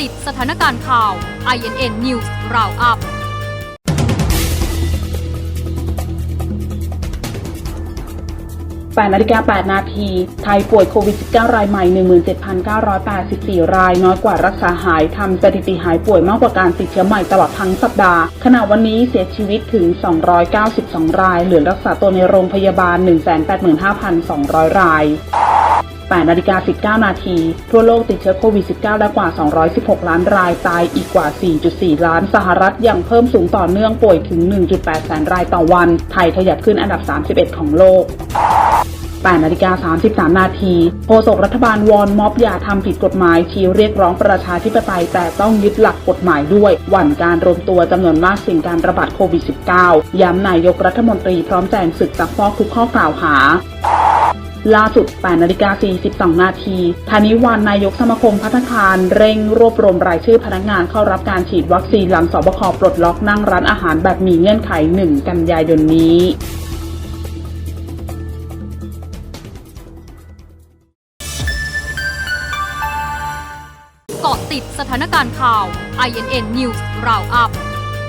ติดสถานการณ์ข่าว INN News Roundup 8นาฬิกา8นาที ไทยป่วยโควิด -19 รายใหม่ 17,984 ราย น้อยกว่ารักษาหาย ทำสถิติหายป่วยมากกว่าการติดเชื้อใหม่ตลอดทั้งสัปดาห์ ขณะวันนี้เสียชีวิตถึง 292 ราย เหลือรักษาตัวในโรงพยาบาล 185,200 ราย 8นาฬิกา19 นาที ทั่วโลกติดเชื้อโควิด -19 แล้วกว่า 216 ล้านราย ตายอีกกว่า 4.4 ล้าน สหรัฐยังเพิ่มสูงต่อเนื่องป่วยถึง 1.8 แสนรายต่อวัน ไทยขยับขึ้นอันดับ 31 ของโลก8นาฬิกา33 นาทีโฆษกรัฐบาลวอนม็อบอย่าทำผิดกฎหมายชี้เรียกร้องประชาธิปไตยแต่ต้องยึดหลักกฎหมายด้วย หวั่นการรวมตัวจำนวนมากสิ่งการระบาดโควิด -19 ย้ำนายกรัฐมนตรีพร้อมแจงศึกซักฟอกทุกข้อกล่าวหา ล่าสุด 8 นาฬิกา 42 นาทีธานิวันนายกสมาคมพัฒคารเร่งรวบรวมรายชื่อพนักงานเข้ารับการฉีดวัคซีนหลังสบคปลดล็อกนั่งร้านอาหารแบบมีเงื่อนไข 1 กันยายนนี้เกาะติดสถานการณ์ข่าว INN News Roundup